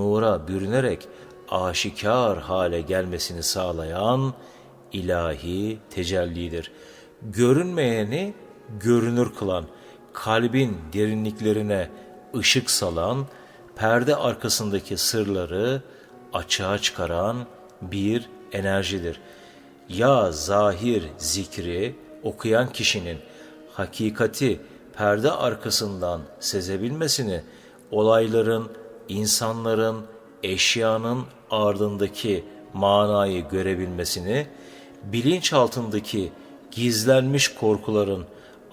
nura bürünerek aşikar hale gelmesini sağlayan ilahi tecellidir. Görünmeyeni görünür kılan, kalbin derinliklerine ışık salan, perde arkasındaki sırları açığa çıkaran bir enerjidir. Ya zahir zikri okuyan kişinin hakikati perde arkasından sezebilmesini, olayların, insanların, eşyanın ardındaki manayı görebilmesini, bilinçaltındaki gizlenmiş korkuların,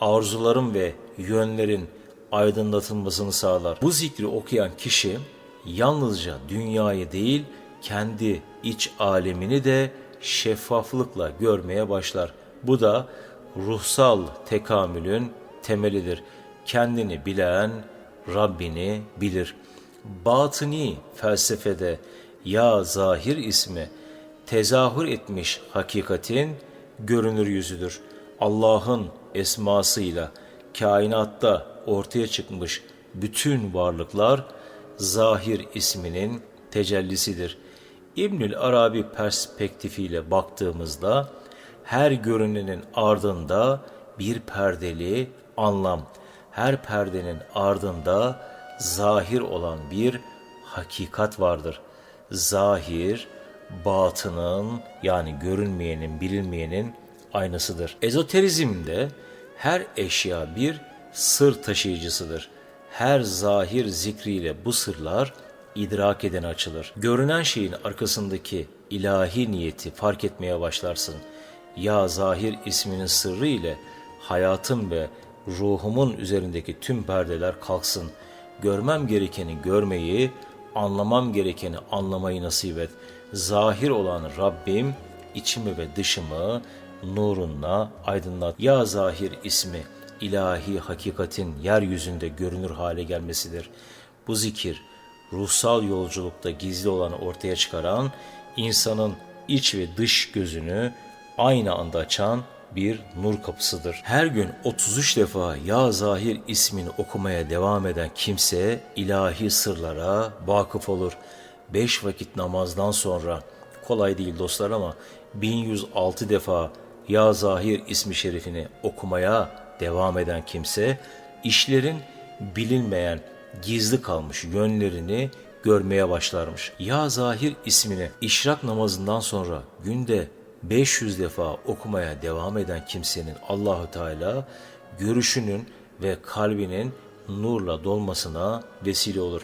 arzuların ve yönlerin aydınlatılmasını sağlar. Bu zikri okuyan kişi yalnızca dünyayı değil, kendi iç alemini de şeffaflıkla görmeye başlar. Bu da ruhsal tekamülün temelidir. Kendini bilen Rabbini bilir. Batıni felsefede ya zahir ismi tezahür etmiş hakikatin görünür yüzüdür. Allah'ın esmasıyla kainatta ortaya çıkmış bütün varlıklar zahir isminin tecellisidir. İbnül Arabi perspektifiyle baktığımızda her görünenin ardında bir perdeli anlam, her perdenin ardında zahir olan bir hakikat vardır. Zahir, batının yani görünmeyenin, bilinmeyenin aynasıdır. Ezoterizmde her eşya bir sır taşıyıcısıdır. Her zahir zikriyle bu sırlar idrak eden açılır. Görünen şeyin arkasındaki ilahi niyeti fark etmeye başlarsın. Ya zahir isminin sırrı ile hayatım ve ruhumun üzerindeki tüm perdeler kalksın. Görmem gerekeni görmeyi, anlamam gerekeni anlamayı nasip et. Zahir olan Rabbim içimi ve dışımı nurunla aydınlat. Ya zahir ismi ilahi hakikatin yeryüzünde görünür hale gelmesidir. Bu zikir ruhsal yolculukta gizli olanı ortaya çıkaran, insanın iç ve dış gözünü aynı anda açan bir nur kapısıdır. Her gün 33 defa Ya Zahir ismini okumaya devam eden kimse ilahi sırlara vakıf olur. 5 vakit namazdan sonra kolay değil dostlar ama 1106 defa Ya Zahir ismi şerifini okumaya devam eden kimse işlerin bilinmeyen gizli kalmış yönlerini görmeye başlarmış. Ya Zahir ismini işrak namazından sonra günde 500 defa okumaya devam eden kimsenin Allahü Teala görüşünün ve kalbinin nurla dolmasına vesile olur.